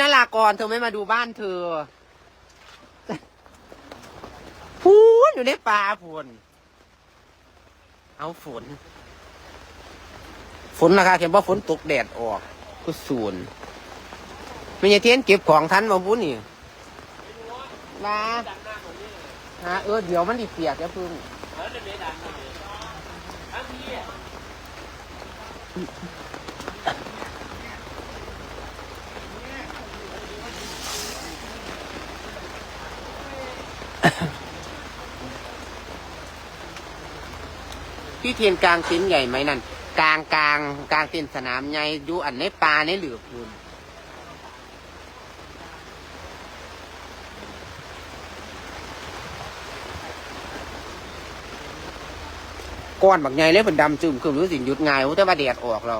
นาลากรเธอไม่มาดูบ้านเธอพูนอยู่ในป่าพูนเอาฝน ฝนนะคะเห็นว่าฝนตกแดดออก ก็ศูนไม่ใช่เทียนเก็บของทันมาบุญนี่ลาฮะเออเดี๋ยวมันดิเปียกแล้วพึ่ง พี่เทียนกลางเต็นท์ใหญ่ไหมนั่นกลางกลางกลางเต็นท์สนามใหญ่อยู่อันในป่าในเหลือพูนก้อนบักใหญ่เลยเป็นดำจึมคือรู้สิหยุดง่ายแต่ว่าแดดออกเรา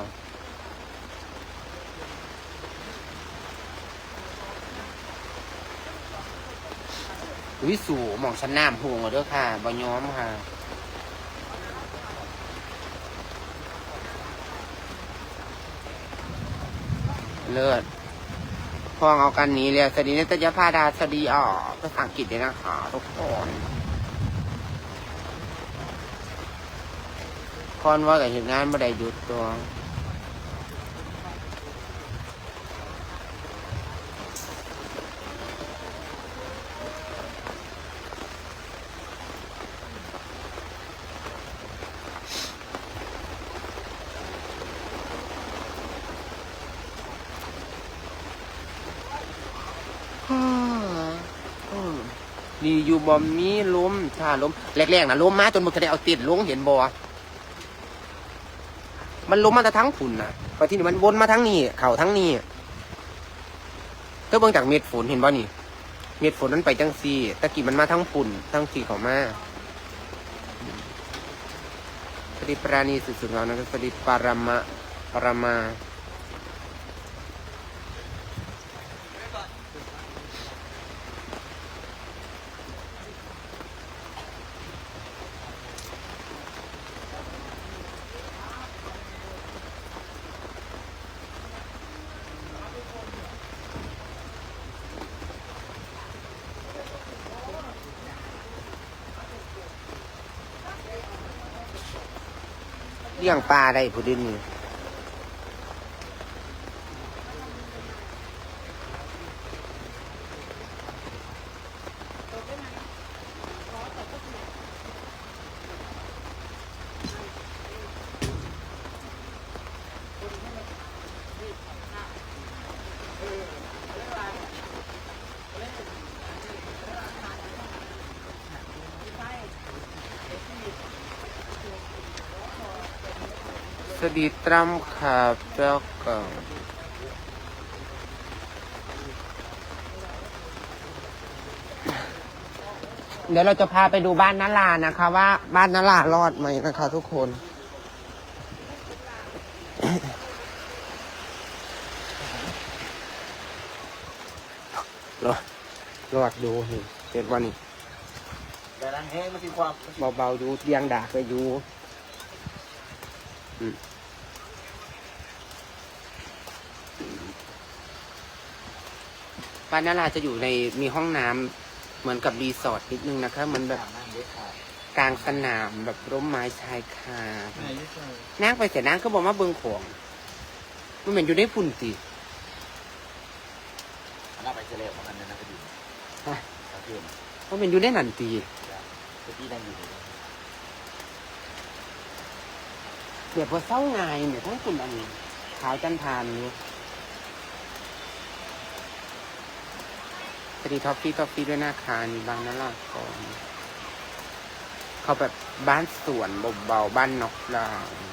วิสูหมองชั้นน้ำห่วงเด้อค่ะบ่ย้อมค่ะ เลิศพองเอากันนี้เลยสวัสดีนัตยพาดาสวัสดีอ๋อภาษาอังกฤษเลยนะคะทุกคนคอนว่ากับเหตุงานไม่ได้หยุดตัว นี่อยู่บอมมีล้มถ้าล้มแรกๆนะล้มมาจนมันก็ได้เอาติดลงเห็นบ่มันลงมาแต่ทั้งฝุ่นนะพอที่นี่มันวนมาทั้งนี้เข่าทั้งนี้เธอเบิ่งจากเม็ดฝนเห็นบ่นี่ เม็ดฝนนั้นไปจังซี่ตะกี้มันมาทั้งฝุ่นทั้งสีเขามาสวัสดีปราณีสุดๆแล้วนะครับสวัสดีปารมะปรมา เลี้ยงปลาได้ผู้ดิน วัสดีตรัมขาเจ้าก่อนเดี๋ยวเราจะพาไปดูบ้านนาลานะคะ ว่าบ้านนาลารอดไหมนะคะ ทุกคน รอดรอดดูนี่เสร็จวันนี้แต่นั้นแห้งมันมีความเบาๆดูเตียงดากไปอยู่ อืม บ้านนาราจะอยู่ในมีห้องน้ำเหมือนกับรีสอร์ทนิดนึงนะคะเหมือนแบบนั่งเยอะค่ะกลางสนามแบบร่มไม้ชายคานั่งเยอะค่ะนั่งไปเสร็จนั่งก็บอกว่าเบิงของมันเหมือนอยู่ในฝุ่นสิเราไปเฉลี่ยของมันนะก็ดีกระเทียมมันเป็นอยู่ในนันตีกระที่นั่งอยู่เดี๋ยวพอเศร้าไงายเนี่ยทั้งฝุ่นอันนี้ขาวจันทานอยู่ วัสดีท็อฟฟี่ท็อฟฟี่ด้วยนะคะนี่บางนาราก่อนเขาแบบบ้านสวนเบาๆบ้านนอกดาวน์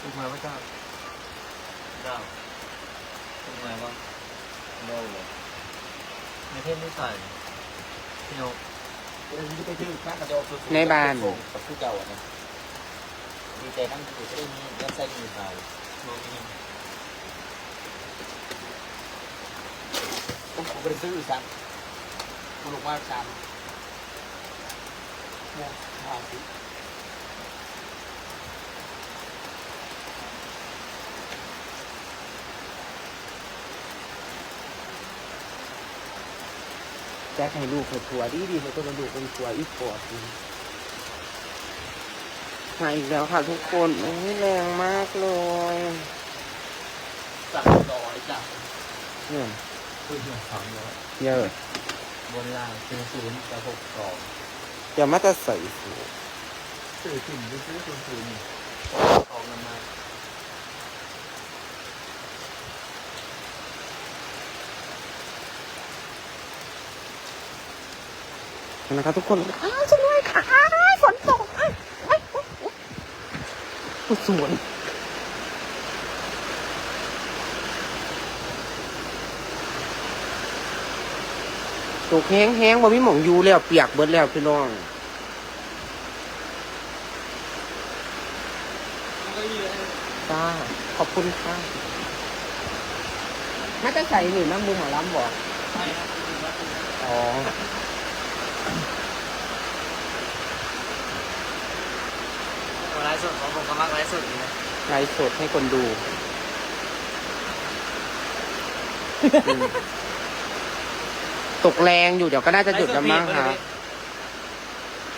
ถูกไหมว่าเจ้าเจ้าถูกไหมว่าโม่เลยในเทศไม่ใส่พี่โน้ตเรื่องนี้ไปที่ข้ากระโดดกับผู้เก่าอะนะดีใจทั้งที่จะได้มีเงินใส่เงินใส่ ผมผมไปซื้อสามกูลกมาสามโมงห้าสิแจ็คให้ลูกให้ผัวดีดีให้ตัวลูเป็นผัวอีกปวดมาอีกแล้วค่ะทุกคนโอ้ยแรงมากเลยจับงต่อจับเนี่ย คือหนึ่งสามร้อยเยอะบนล่างศูนย์ศูนย์กับหกสองอย่ามาจะใส่สูซื้อถึงไปซื้อศูนย์ศูนย์นี่สองน้ำมันนะครับทุกคนอ้าวช่วยด้วยค่ะอ้ายฝนตกอ้ายอ้ายอ้ายอ้ายสวน ตกแห้งแห้งๆบ่มีหม่องอยู่แล้วเปียกเบิดแล้วพี่น้องก็ยืนจ้าขอบคุณค่ะน่าจะใส่หนึ่งน้ำมูหมอลำบอกใช่ครับอ๋อไลฟ์สดของผมก็มักไลฟ์สดอยู่นะไลฟ์สดให้คนดูอืม ตกแรงอยู่เดี๋ยวก็น่าจะหยุดแล้วมั้งคะ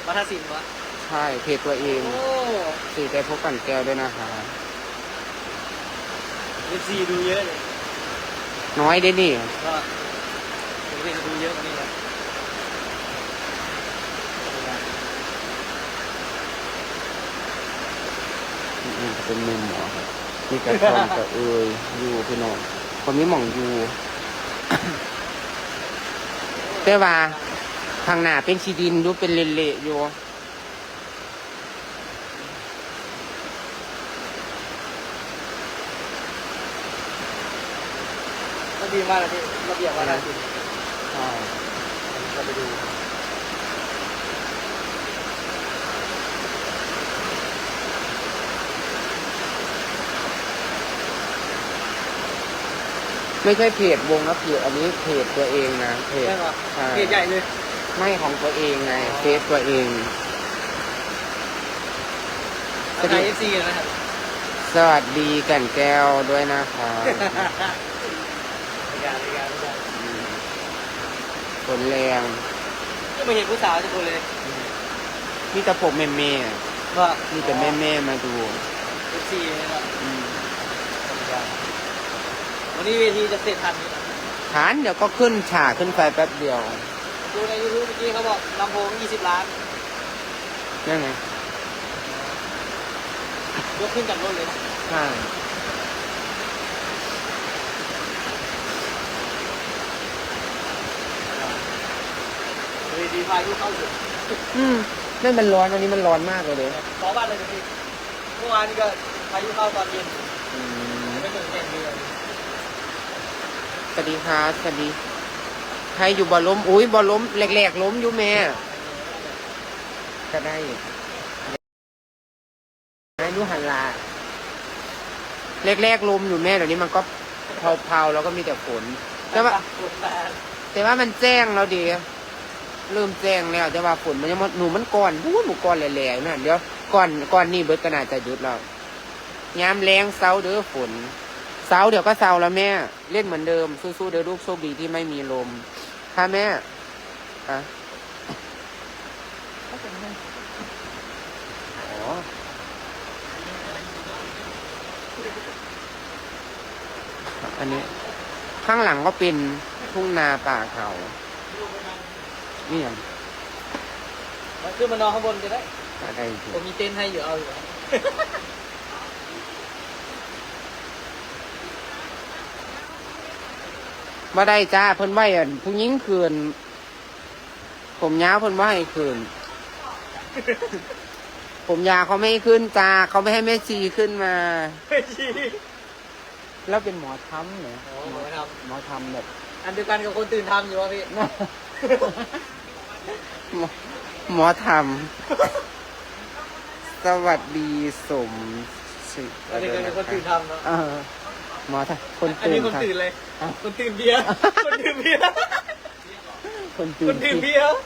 วัฒนศิลป์วะใช่เพจตัวเองโอ้สีใจพบกันแก้วด้วยนะคะ เอฟซีดูเยอะเลยน้อยได้นี่ ก็ผมเห็นดูเยอะกว่านี้แล้วอืมเป็นมุมหมอครับมีกระทอมกับเอยอยู่พี่น้องคนนี้หม่องอยู่ แต่ว่าทางหน้าเป็นชีดินอยู่เป็นเละๆอยู่ก็ดีมากเลยที่ระเบียบวัฒนศิลป์ใช่เราไปดู ไม่ใช่เพจวงนะเพจอันนี้เพจตัวเองนะเพจใช่ปะใช่เกียรใหญ่เลย ไม่ของตัวเองไงเฟซตัวเองสวัสดีเอฟซีนะครับ สวัสดีกันแก้วด้วยนะคะรายการรายการรายการอืมฝนแรงก็ไม่เห็นผู้สาวจะคนเลยมีแต่ผมแม่แม่ว่าๆมีแต่แม่แม่ๆมาดูเอฟซีนะครับอืม วันนี้เวทีจะเสร็จทันไหมฐานเดี๋ยวก็ขึ้นฉากขึ้นไฟแป๊บเดียวดูในยูทูบเมื่อกี้เขาบอกลำโพง 20 ล้านยังไงยกขึ้นจากรถเลยนะใช่เวทีพายุเข้าอยู่อืมนั่นมันร้อนอันนี้มันร้อนมากเลยเลยสองวันเลยพี่เมื่อวานนี้ก็พายุเข้าตอนเย็น อืม ไม่ถึงเต็มเดือน สวัสดีครับสวัสดีใครอยู่บ่อล้มอุ้ยบ่อล้มแหลกๆล้มอยู่แม่ก็ได้ให้ดูหันลาแรกๆลมอยู่แม่เดี๋ยวนี้มันก็เผาๆแล้วก็มีแต่ฝนแต่ว่า แต่ว่ามันแจ้งแล้วดีเริ่มแจ้งแล้วแต่ว่าฝนมันยังหนูมันก่อนพูดหนูก่อนแหล่ๆนั่นเดี๋ยวก่อนก่อนนี่เบิดก็น่าจะหยุดแล้วยามแรงเสาเด้อฝน เสาเดี๋ยวก็เสาแล้วแม่ เล่นเหมือนเดิม สู้ๆเด้อลูกโชคดีที่ไม่มีลม ค่ะแม่อะอ๋ออันนี้ ข้างหลังก็เป็นทุ่งนาป่าเขานี่ยังมันขึ้นมานอนข้างบนจะได้อะไรอยู่ผมมีเต็นท์ให้อยู่เอาอยู่ มาได้จ้าเพิ่นไหวอะผู้หญิงคืน ผมยาวเพิ่นไหวคืน ผมยาวเขาไม่ให้ขึ้นจ้าเขาไม่ให้แม่ชีขึ้นมา ไม่ชี้แล้วเป็นหมอทำเนี่ยโอ้โหทหมอทำแบบำอันเดียวกันกับคนตื่นทำอยู่วะพี่ หมอหมอทำ สวัสดีสมศิอันเดียวกันกับคนตื่นทำเนาะ เออ หมอทำคนอันตื่นี้นคนทำตื่นเลย อะ คนตื่นเบียร์ คนดื่มเบียร์ คนคตื่นนดื่มเบียร์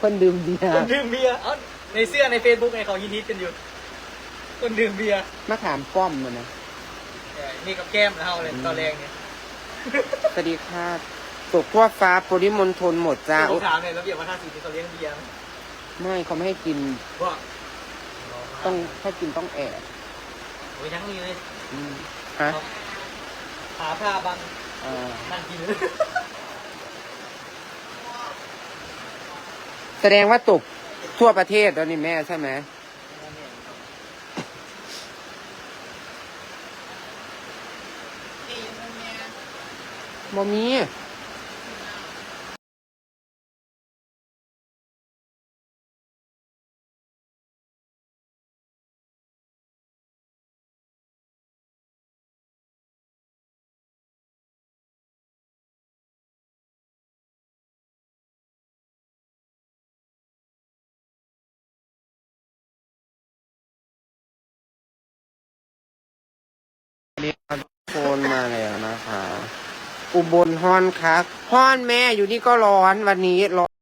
คนดื่มเบียคนร์ดื่มเบียร์ เอ้าในเสื้อในเฟซบุ๊กในเขาฮิตๆกันอยู่ คนดื่มเบียร์มะขามป้อมมันนะเออนี่กับแก้มนะเฮาเลยตอนแรกเนี่ยสวัสดีค่ะตกทั่วฟ้าปริมณฑลหมดจ้าผโอ๊มยถามเนี่ยระเบียบวัฒนศิลป์ที่เขาเลี้ยงเบียร์ไหมไม่เขาไม่ให้กินว่าต้องถ้ากินต้องแอบโอ้ยยังมีเลยอืมฮะ หาผ้าบังอ่านั่งกินแสดงว่าตกทั่วประเทศแล้วนี่แม่ใช่ไหมบ่มี นโฟนมาแล้วนะคะ อุบลฮอนคักฮอนแม่อยู่นี่ก็ร้อนวันนี้ร้อน